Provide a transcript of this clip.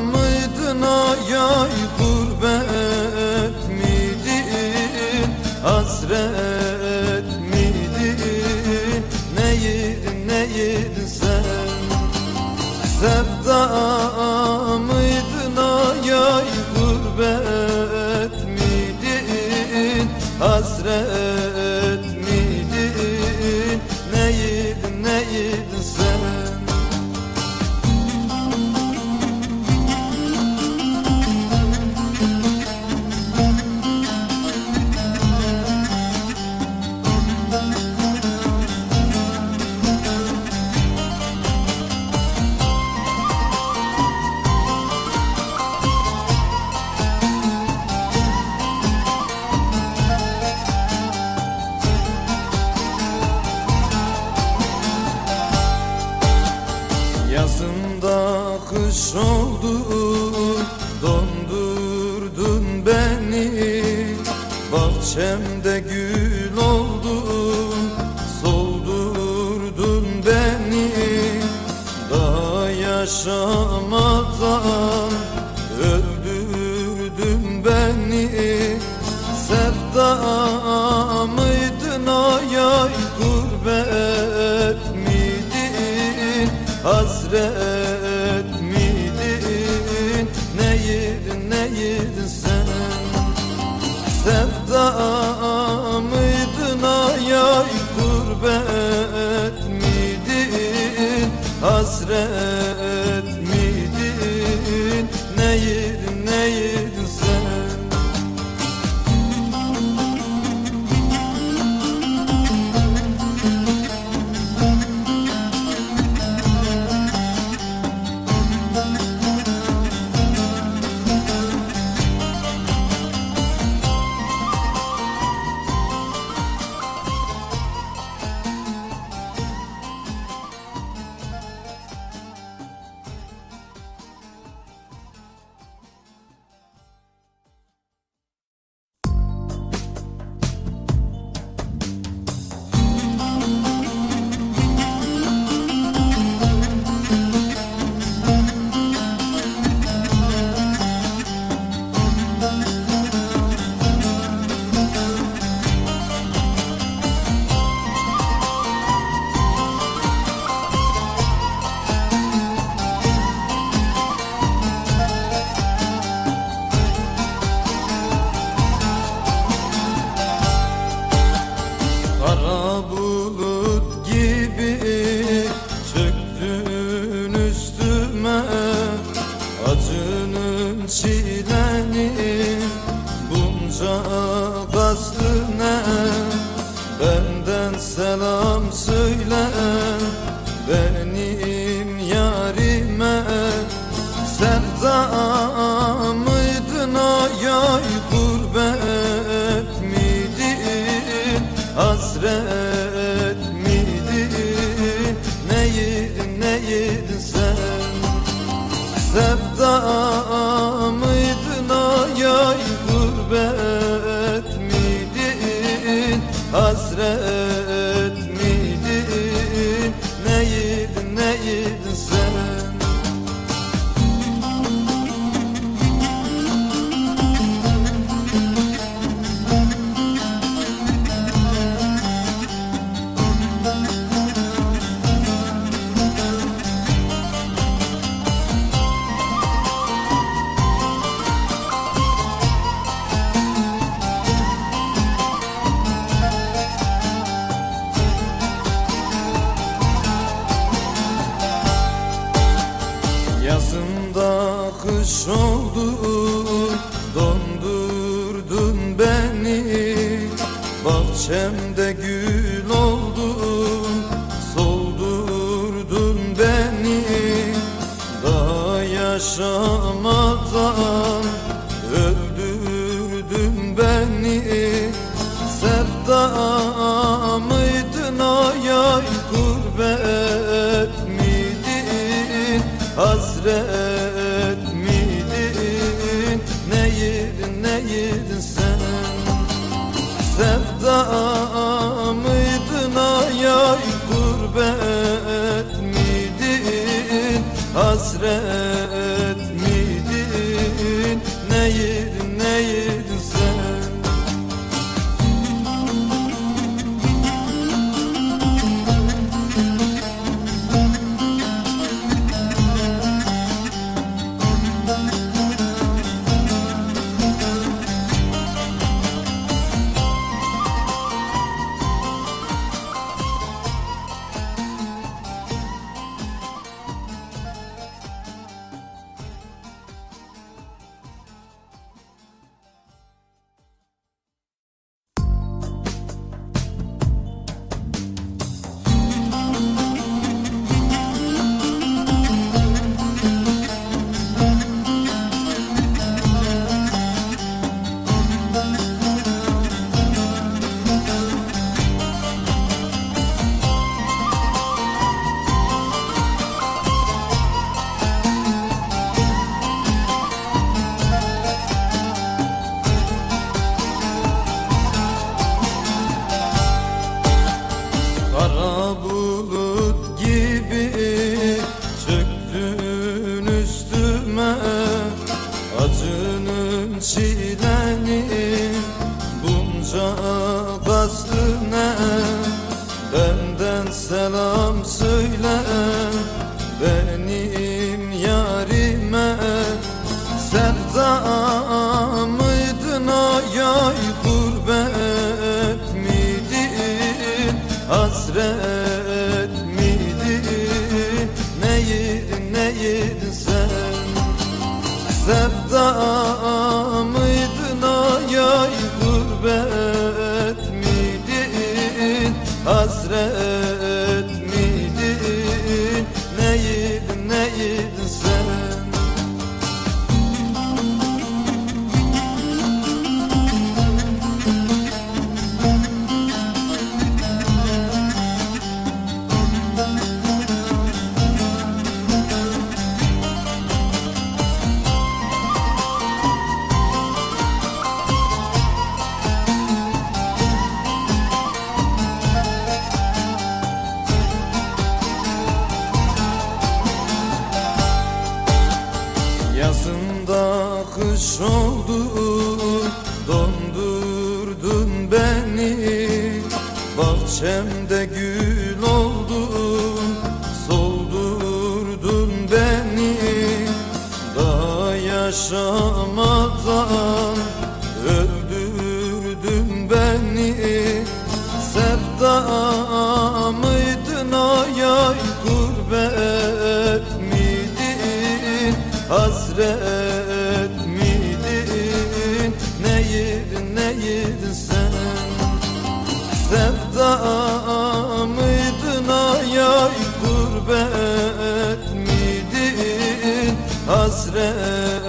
mıydın ay ay gurbet miydin? Hasret miydin? Neydin neydin sen? Sevda mıydın ay ay gurbet miydin? Hasret Yazında kış oldu Dondurdun beni. Bahçemde gül oldun Soldurdun beni. Daha yaşamadan Öldürdün Hasret miydin? Neydin neydin sen? Sevda mıydın ay ay gurbet miydin? Hasret Bahçemde gül oldun Soldurdun beni. Daha yaşamadan Öldürdün beni. Sevda mıydın ay ay gurbet miydin? Hasret göre see hasret. Yazında kış oldu Dondurdun beni. Bahçemde gül oldu Soldurdun beni. Daha yaşamadan Sevda mıydın ayay gurbet miydin? Hasret